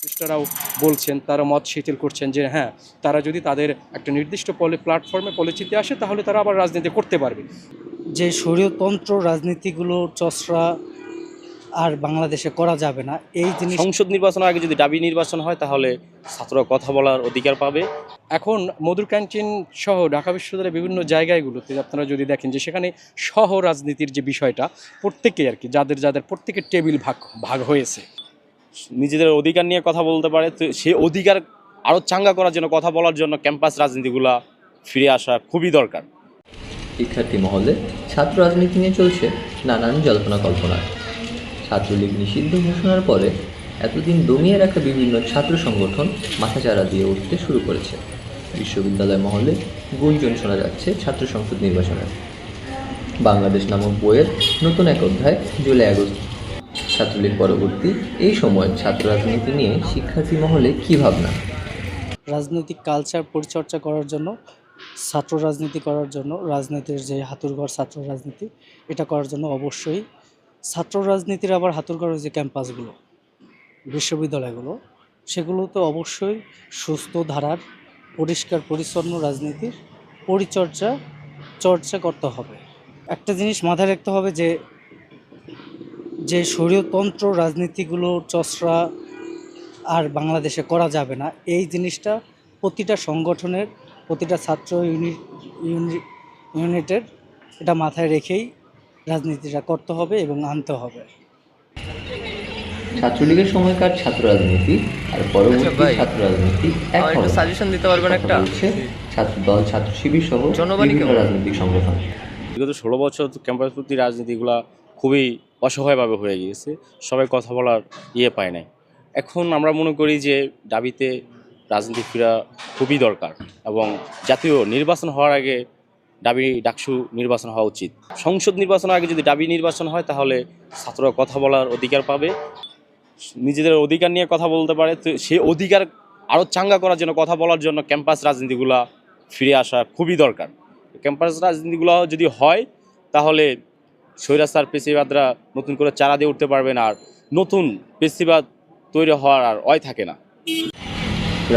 সংশ্লিষ্টরাও বলছেন তারা মত শিথিল করছেন যে হ্যাঁ তারা যদি তাদের একটা নির্দিষ্ট পলি প্ল্যাটফর্মে পলিচিতে আসে তাহলে তারা আবার রাজনীতি করতে পারবে। যে শরীয়তন্ত্র রাজনীতিগুলো চসরা আর বাংলাদেশে করা যাবে না এই জিনিস সংসদ নির্বাচনের আগে যদি দাবি নির্বাচন হয় তাহলে ছাত্ররা কথা বলার অধিকার পাবে। এখন মধুর ক্যান্টিন সহ ঢাকা বিশ্ববিদ্যালয়ের বিভিন্ন জায়গাগুলোতে আপনারা যদি দেখেন যে সেখানে সহ রাজনীতির যে বিষয়টা প্রত্যেকে আর কি যাদের যাদের প্রত্যেকের টেবিল ভাগ ভাগ হয়েছে। নিজেদের অধিকার নিয়ে কথা বলতে পারে। তো সেই অধিকার আরও চাঙ্গা করার জন্য, কথা বলার জন্য ক্যাম্পাস রাজনীতিগুলা ফিরে আসা খুবই দরকার। শিক্ষার্থী মহলে ছাত্র রাজনীতি নিয়ে চলছে নানান জল্পনা কল্পনা। ছাত্রলীগ নিষিদ্ধ ঘোষণার পরে এতদিন দমিয়ে রাখা বিভিন্ন ছাত্র সংগঠন মাথাচাড়া দিয়ে উঠতে শুরু করেছে। বিশ্ববিদ্যালয় মহলে গুঞ্জন শোনা যাচ্ছে ছাত্র সংসদ নির্বাচনের বাংলাদেশ নামক বইয়ের নতুন এক অধ্যায় জুলাই আগস্ট ছাত্রলীগ পরবর্তী এই সময় ছাত্র রাজনীতি নিয়ে শিক্ষার্থী মহলে কী ভাবনা? রাজনৈতিক কালচার পরিচর্যা করার জন্য, ছাত্র রাজনীতি করার জন্য, রাজনীতির যে হাতুরঘর ছাত্র রাজনীতি, এটা করার জন্য অবশ্যই ছাত্র রাজনীতির আবার হাতুরঘর যে ক্যাম্পাসগুলো, বিশ্ববিদ্যালয়গুলো সেগুলো তো অবশ্যই সুস্থ ধারার, পরিষ্কার, পরিচ্ছন্ন রাজনীতির পরিচর্যা চর্চা করতে হবে। একটা জিনিস মাথায় রাখতে হবে যে যে শরীয়তন্ত্র রাজনীতিগুলো চসরা আর বাংলাদেশে করা যাবে না এই জিনিসটা প্রতিটা সংগঠনের প্রতিটা ছাত্র ইউনিট ইউনি- ইউনিটের এটা মাথায় রেখেই রাজনীতিটা করতে হবে এবং আনতে হবে। ছাত্রলীগের সময়কার ছাত্র রাজনীতি আর পরবর্তী ছাত্র রাজনীতি এক সাজেশন দিতে পারবেন একটা? ছাত্র দল ছাত্র শিবির সহ জনগণই রাজনৈতিক সংগঠন। বিগত ষোলো বছর ক্যাম্পাস প্রতি রাজনীতিগুলা খুবই অসহায়ভাবে হয়ে গিয়েছে, সবাই কথা বলার ইয়ে পায় নাই। এখন আমরা মনে করি যে দাবিতে রাজনীতি ফেরা খুবই দরকার এবং জাতীয় নির্বাচন হওয়ার আগে দাবি ডাকসু নির্বাচন হওয়া উচিত। সংসদ নির্বাচনের আগে যদি দাবি নির্বাচন হয়, তাহলে ছাত্ররা কথা বলার অধিকার পাবে। নিজেদের অধিকার নিয়ে কথা বলতে পারে, তো সেই অধিকার আরও চাঙ্গা করার জন্য, কথা বলার জন্য ক্যাম্পাস রাজনীতিগুলা ফিরে আসা খুবই দরকার। ক্যাম্পাস রাজনীতিগুলো যদি হয়, তাহলে স্বৈরাচার পেশিবাদরা নতুন করে চারা দিয়ে উঠতে পারবে না আর নতুন পেশিবাদ তৈরি হওয়ার আর অয় থাকে না।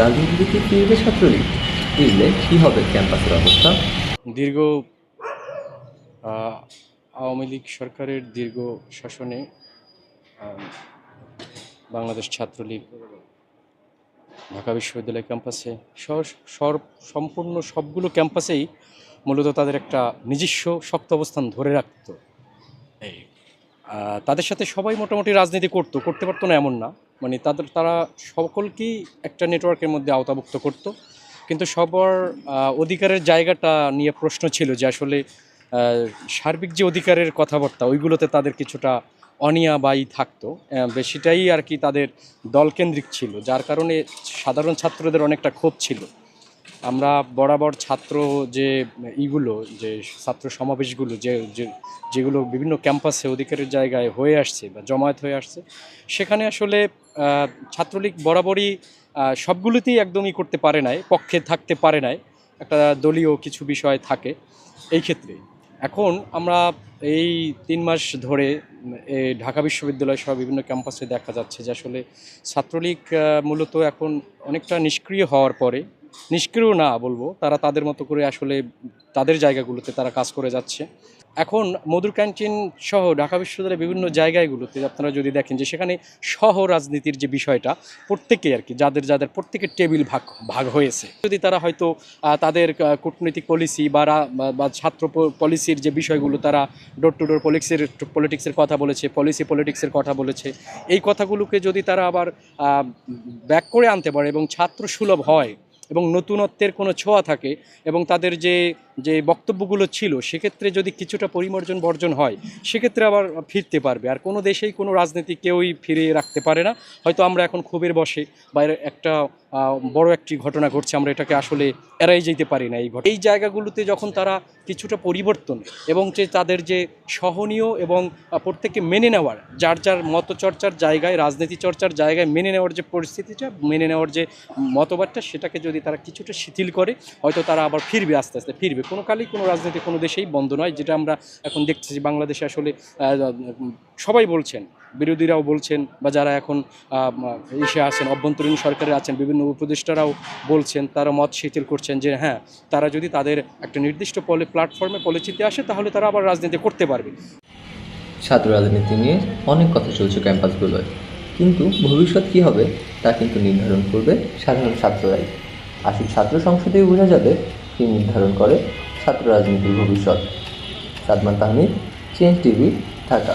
রাজনীতিতে কি ফিরবে ছাত্রলীগ? ফিরলে কি হবে ক্যাম্পাসের অবস্থা? দীর্ঘ আওয়ামী লীগ সরকারের দীর্ঘ শাসনে বাংলাদেশ ছাত্রলীগ ঢাকা বিশ্ববিদ্যালয় ক্যাম্পাসে সর সম্পূর্ণ সবগুলো ক্যাম্পাসেই মূলত তাদের একটা নিজস্ব শক্ত অবস্থান ধরে রাখতো। তাদের সাথে সবাই মোটামুটি রাজনীতি করতো, করতে পারতো না এমন না। মানে তাদের, তারা সকলকেই একটা নেটওয়ার্কের মধ্যে আওতাভুক্ত করতো। কিন্তু সবার অধিকারের জায়গাটা নিয়ে প্রশ্ন ছিল যে আসলে সার্বিক যে অধিকারের কথাবার্তা, ওইগুলোতে তাদের কিছুটা অনিয়া বাই থাকতো। বেশিটাই আর কি তাদের দলকেন্দ্রিক ছিল, যার কারণে সাধারণ ছাত্রদের অনেকটা ক্ষোভ ছিল। আমরা বরাবর ছাত্র যে ইগুলো, যে ছাত্র সমাবেশগুলো, যে যেগুলো বিভিন্ন ক্যাম্পাসে অধিকারের জায়গায় হয়ে আসছে বা জমায়েত হয়ে আসছে, সেখানে আসলে ছাত্রলীগ বরাবরই সবগুলোতেই একদমই করতে পারে নাই, পক্ষে থাকতে পারে নাই, একটা দলীয় কিছু বিষয় থাকে এই ক্ষেত্রে। এখন আমরা এই তিন মাস ধরে ঢাকা বিশ্ববিদ্যালয় সহ বিভিন্ন ক্যাম্পাসে দেখা যাচ্ছে যে আসলে ছাত্রলীগ মূলত এখন অনেকটা নিষ্ক্রিয় হওয়ার পরে নিষ্ক্রিয় না বলব, তারা তাদের মতো করে আসলে তাদের জায়গাগুলোতে তারা কাজ করে যাচ্ছে। এখন মধুর ক্যান্টিন সহ ঢাকা বিশ্ববিদ্যালয়ের বিভিন্ন জায়গাগুলোতে আপনারা যদি দেখেন যে সেখানে সহ রাজনীতির যে বিষয়টা প্রত্যেকে আর কি, যাদের যাদের প্রত্যেকের টেবিল ভাগ ভাগ হয়েছে। যদি তারা হয়তো তাদের কূটনৈতিক পলিসি বা ছাত্র পলিসির যে বিষয়গুলো তারা ডোর টু ডোর পলিক্সের পলিটিক্সের কথা বলেছে পলিসি পলিটিক্সের কথা বলেছে, এই কথাগুলোকে যদি তারা আবার ব্যাক করে আনতে পারে এবং ছাত্র সুলভ হয় এবং নতুনত্বের কোনো ছোঁয়া থাকে এবং তাদের যে যে বক্তব্যগুলো ছিল, সেক্ষেত্রে যদি কিছুটা পরিমার্জন বর্জন হয়, সেক্ষেত্রে আবার ফিরতে পারবে। আর কোনো দেশেই কোনো রাজনীতি কেউই ফিরিয়ে রাখতে পারে না। হয়তো আমরা এখন ক্ষোভের বসে বা একটা বড় একটি ঘটনা ঘটছে, আমরা এটাকে আসলে এড়াই যেতে পারি না এই ঘটনা। এই জায়গাগুলোতে যখন তারা কিছুটা পরিবর্তন এবং যে তাদের যে সহনীয় এবং প্রত্যেককে মেনে নেওয়ার, যার যার মতচর্চার জায়গায়, রাজনীতি চর্চার জায়গায় মেনে নেওয়ার যে পরিস্থিতিটা, মেনে নেওয়ার যে মতবাদটা, সেটাকে যদি তারা কিছুটা শিথিল করে, হয়তো তারা আবার ফিরবে আস্তে আস্তে, ফিরবে। কোনো কালই কোনো রাজনীতি কোনো দেশেই বন্ধ নয়, যেটা আমরা এখন দেখতেছি বাংলাদেশে আসলে সবাই বলছেন, বিরোধীরাও বলছেন, বা যারা এখন এসে আছেন, অভ্যন্তরীণ সরকারে আছেন, বিভিন্ন উপদেষ্টারাও বলছেন, তারা মত শিথিল করছেন যে হ্যাঁ তারা যদি তাদের একটা নির্দিষ্ট পলি প্ল্যাটফর্মে পলিচিতে আসে, তাহলে তারা আবার রাজনীতি করতে পারবে। ছাত্র রাজনীতি নিয়ে অনেক কথা চলছে ক্যাম্পাসগুলোয়, কিন্তু ভবিষ্যৎ কী হবে, তা কিন্তু নির্ধারণ করবে সাধারণ ছাত্ররাই। আসুক ছাত্র সংসদেই বোঝা যাবে কী নির্ধারণ করে ছাত্র রাজনীতির ভবিষ্যৎ। Sadman Tahmid change TV Dhaka.